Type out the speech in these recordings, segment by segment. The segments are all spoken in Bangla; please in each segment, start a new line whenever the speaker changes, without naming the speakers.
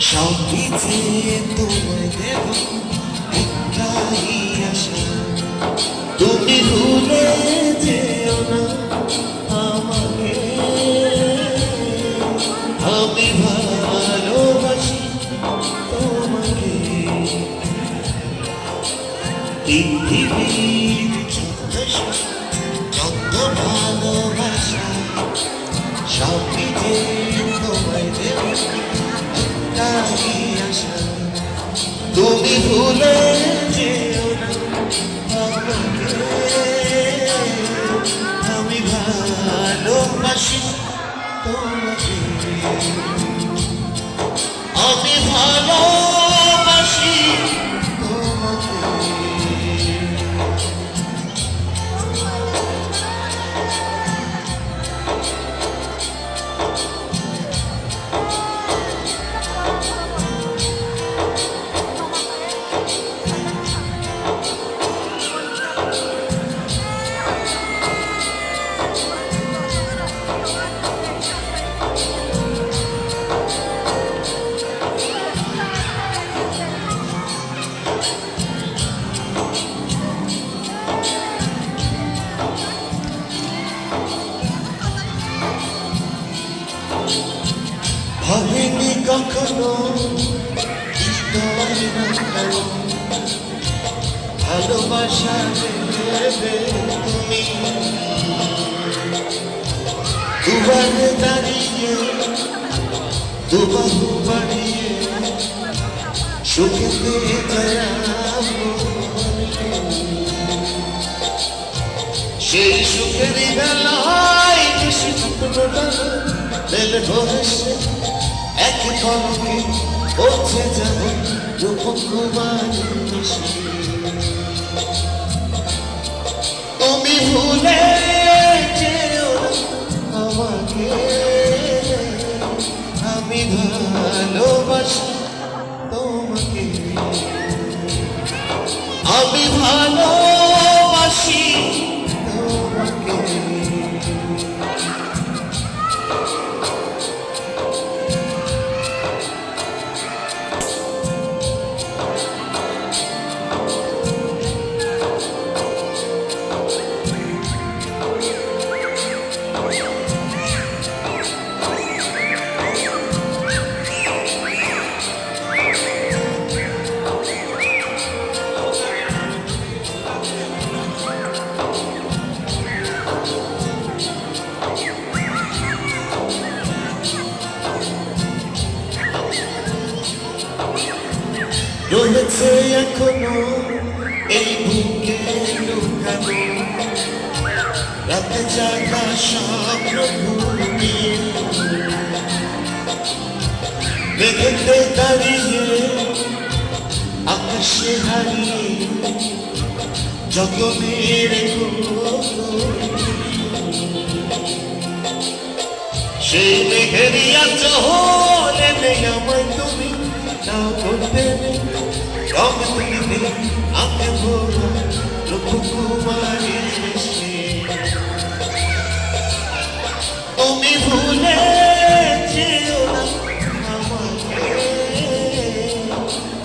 সবই যে তোমায় দেব একটাই আশা তুমি ভুলে যেও না আমাকে আমি ভালোবাসি তোমাকে পৃথিবীর যত ভালোবাসা সবই যে তোমায় দেব তুমি ভুলে আমি ভালোবাসি তোমাকে। আমি ভালোবাসি ভাবিনি কখনো। ভালোবাসা দেবে তুমি দুবারে দাঁড়িয়ে দুবাহু বাড়িয়ে যাব সেই সুখের বেলায় বেশি কলকে পৌঁছে যাব তুমি ভুলে আমাকে আমি ভালোবাসি তোমাকে আমি ভালোবাসি এখনও এই বুকে লুকানো। রাতে জাগা স্বপ্ন ভূমি মেঘেতে দাঁড়িয়ে আকাশে হারিয়ে জগমের সেই মেঘেরিয়া চহলে নেই আমায় তুমি নাও করতে তুমি ভুলে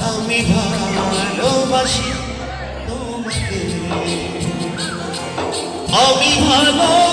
আমি ভালোবাসি আমি ভালোবাসি